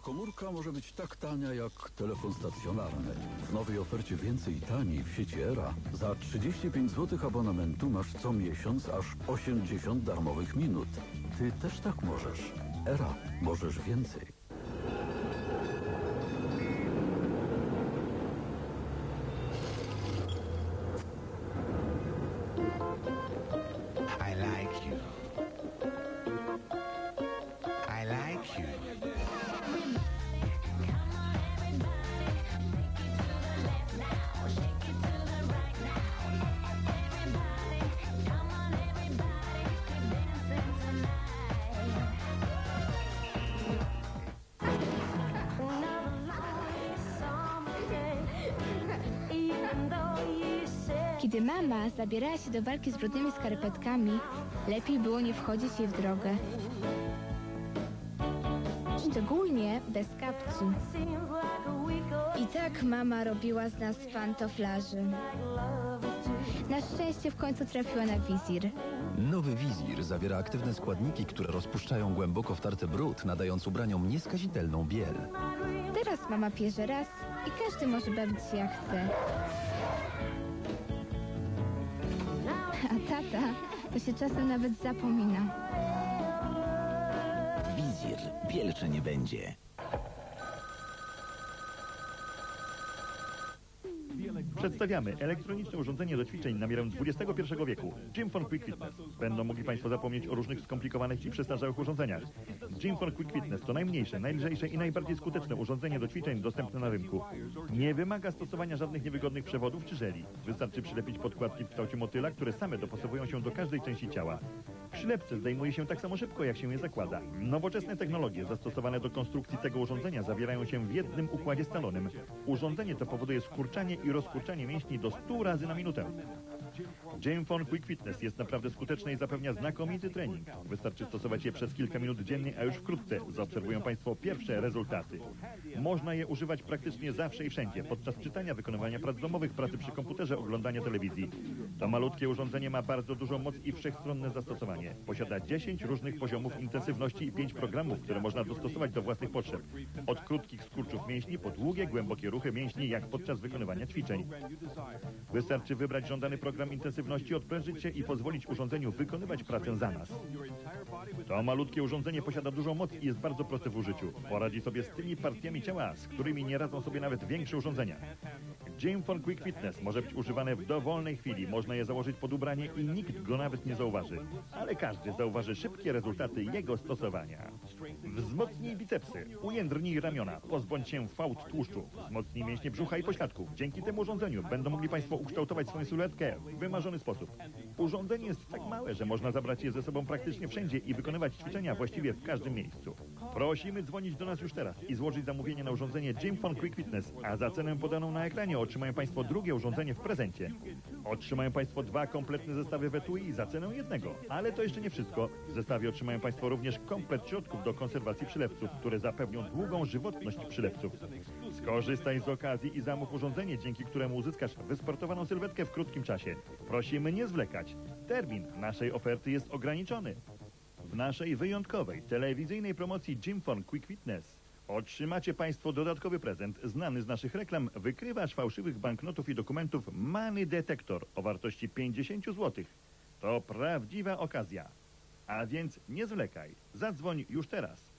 gdzie komórka może być tak tania jak telefon stacjonarny. W nowej ofercie więcej taniej w sieci Era za 35 zł abonamentu masz co miesiąc aż 80 darmowych minut. Ty też tak możesz. Era. Możesz więcej. Kiedy mama zabierała się do walki z brudnymi skarpetkami, lepiej było nie wchodzić jej w drogę. Szczególnie bez kapci. I tak mama robiła z nas pantoflarzy. Na szczęście w końcu trafiła na wizir. Nowy wizir zawiera aktywne składniki, które rozpuszczają głęboko wtarty brud, nadając ubraniom nieskazitelną biel. Teraz mama pierze raz i każdy może bawić się jak chce. A tata to się czasem nawet zapomina. Wizir. Wielcze nie będzie. Przedstawiamy elektroniczne urządzenie do ćwiczeń na miarę XXI wieku. Gymphone Quick Fitness. Będą mogli Państwo zapomnieć o różnych skomplikowanych i przestarzałych urządzeniach. Gymphone Quick Fitness to najmniejsze, najlżejsze i najbardziej skuteczne urządzenie do ćwiczeń dostępne na rynku. Nie wymaga stosowania żadnych niewygodnych przewodów czy żeli. Wystarczy przylepić podkładki w kształcie motyla, które same dopasowują się do każdej części ciała. Przylepce zdejmuje się tak samo szybko, jak się je zakłada. Nowoczesne technologie zastosowane do konstrukcji tego urządzenia zawierają się w jednym układzie scalonym. Urządzenie to powoduje skurczanie i rozkurczanie mięśni do 100 razy na minutę. Jamephone Quick Fitness jest naprawdę skuteczne i zapewnia znakomity trening. Wystarczy stosować je przez kilka minut dziennie, a już wkrótce zaobserwują Państwo pierwsze rezultaty. Można je używać praktycznie zawsze i wszędzie, podczas czytania, wykonywania prac domowych, pracy przy komputerze, oglądania telewizji. To malutkie urządzenie ma bardzo dużą moc i wszechstronne zastosowanie. Posiada 10 różnych poziomów intensywności i 5 programów, które można dostosować do własnych potrzeb. Od krótkich skurczów mięśni po długie, głębokie ruchy mięśni, jak podczas wykonywania ćwiczeń. Wystarczy wybrać żądany program intensywności, odprężyć się i pozwolić urządzeniu wykonywać pracę za nas. To malutkie urządzenie posiada dużą moc i jest bardzo proste w użyciu. Poradzi sobie z tymi partiami ciała, z którymi nie radzą sobie nawet większe urządzenia. Jamephone Quick Fitness może być używane w dowolnej chwili. Można je założyć pod ubranie i nikt go nawet nie zauważy. Ale każdy zauważy szybkie rezultaty jego stosowania. Wzmocnij bicepsy, ujędrnij ramiona, pozbądź się fałd tłuszczu, wzmocnij mięśnie brzucha i pośladków. Dzięki temu urządzeniu będą mogli Państwo ukształtować swoją sylwetkę w wymarzony sposób. Urządzenie jest tak małe, że można zabrać je ze sobą praktycznie wszędzie i wykonywać ćwiczenia właściwie w każdym miejscu. Prosimy dzwonić do nas już teraz i złożyć zamówienie na urządzenie Gymphone Quick Fitness, a za cenę podaną na ekranie otrzymają Państwo drugie urządzenie w prezencie. Otrzymają Państwo dwa kompletne zestawy w etui za cenę jednego. Ale to jeszcze nie wszystko. W zestawie otrzymają Państwo również komplet środków do konserwacji przylewców, które zapewnią długą żywotność przylewców. Skorzystaj z okazji i zamów urządzenie, dzięki któremu uzyskasz wysportowaną sylwetkę w krótkim czasie. Prosimy nie zwlekać. Termin naszej oferty jest ograniczony. W naszej wyjątkowej telewizyjnej promocji Gymphone Quick Fitness otrzymacie Państwo dodatkowy prezent znany z naszych reklam wykrywacz fałszywych banknotów i dokumentów Money Detector o wartości 50 zł. To prawdziwa okazja. A więc nie zwlekaj. Zadzwoń już teraz.